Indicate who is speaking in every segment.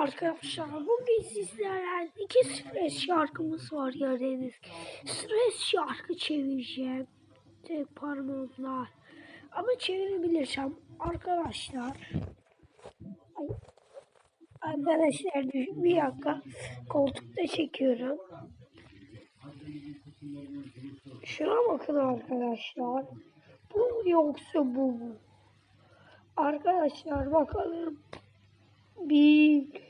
Speaker 1: Arkadaşlar bugün sizlerle iki stres şarkımız var gördüğünüz. Stres şarkı çevireceğim. Tek parmağımla. Ama çevirebilirsem arkadaşlar. Ay. Arkadaşlar bir dakika koltukta çekiyorum. Şuna bakın arkadaşlar. Bu yoksa bu mu? Arkadaşlar bakalım. 1,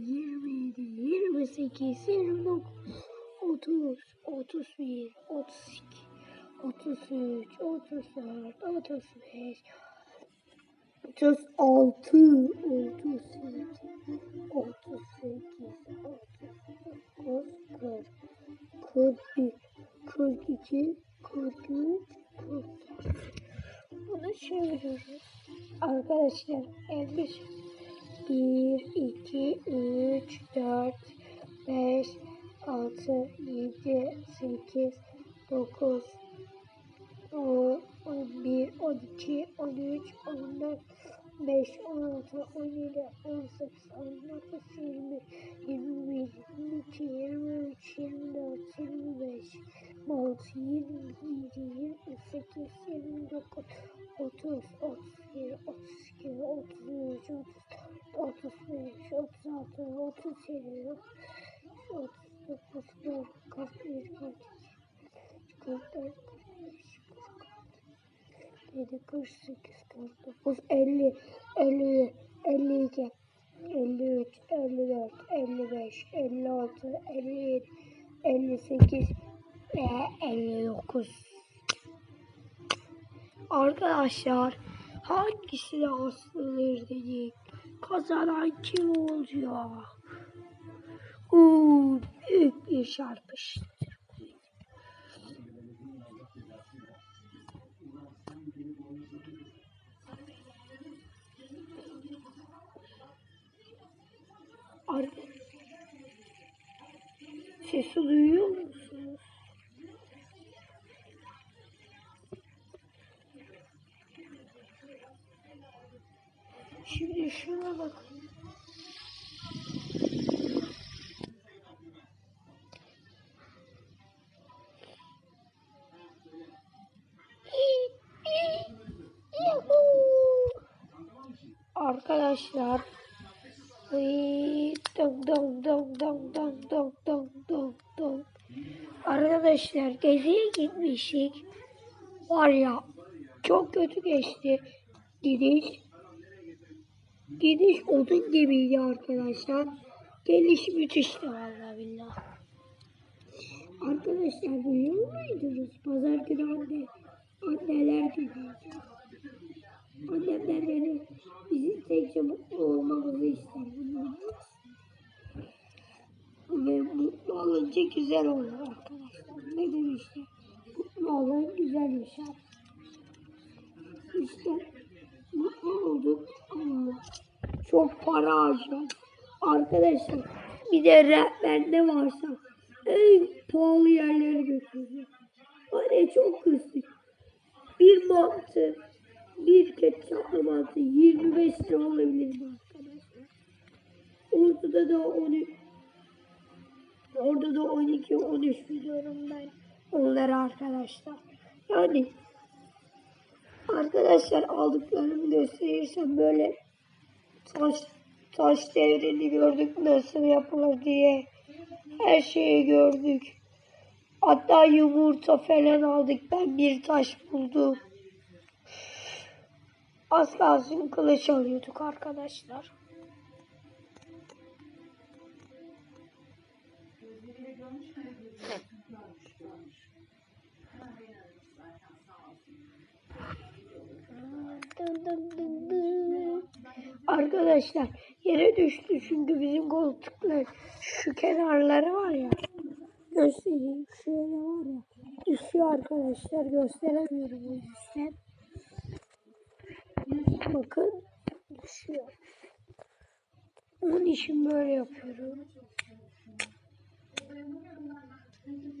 Speaker 1: 27, 28, 29, 30, 31, 32, 33, 34, 35, 36, 37, 38, 39, 40, 41, 42, 43, 44. Bunu çeviriyoruz. Arkadaşlar elbise 1, 2, Yeah. 20, 21, 22, 23, 24, 25, 26, 27, 28, 29, 30, 31, 32, 33, 35, 36, 37, 39, 41, 42, 44, 7, 48, 49, 50, 50, 52, 53, 54, 55, 56, 57, 58 ve 59. Arkadaşlar hangisini asılır dedik. Kazanan kim olacak? Uuu büyük bir çarpıştır. Sesi duyuyor musunuz? Şimdi şuna bakın. Arkadaşlar Ay, dong dong dong dong dong dong dong dong. Arkadaşlar geziye gitmiştik. Var ya çok kötü geçti gidiş. Gidiş odun gibiydi arkadaşlar. Geliş müthişti vallahi billah. Arkadaşlar duyuyor muydunuz? Pazar günü anne, anneler günüydü. Annemler beni bizim tek mutlu olmamızı istedi. Olunca güzel olur arkadaşlar. Ne demişler? Mutlu olan güzel yaşar. İşte mutlu olduk ama çok para harcadık. Arkadaşlar bir de rehber ne varsa en pahalı yerlere götürdük. Hani çok kıstık. Bir mantı, bir ketçaplı mantı 25 lira olabilir mi arkadaşlar? Ortada da 13 Orada da 12 13 biliyorum ben onları arkadaşlar. Yani arkadaşlar aldıklarımı gösterirsem böyle taş taş devrini gördük nasıl yapılır diye her şeyi gördük. Hatta yumurta falan aldık. Ben bir taş buldum. Az kalsın kılıç alıyorduk arkadaşlar. Dın dın dın dın. Arkadaşlar yere düştü çünkü bizim koltuklar şu kenarları var ya. Göstereyim şöyle var ya. Düşüyor arkadaşlar gösteremiyorum o yüzden. Bakın düşüyor. Onun için böyle yapıyorum. 哎，你看，那那。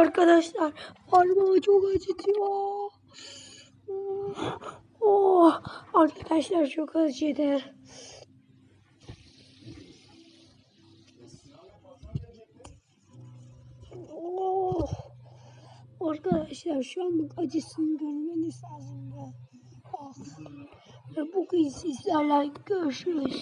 Speaker 1: Arkadaşlar parmağı çok acıtıyor. Oh, arkadaşlar çok acıdı. Oh. Arkadaşlar şu anlık acısını görmeniz lazım. Ah. Ve bugün sizlerle görüşürüz.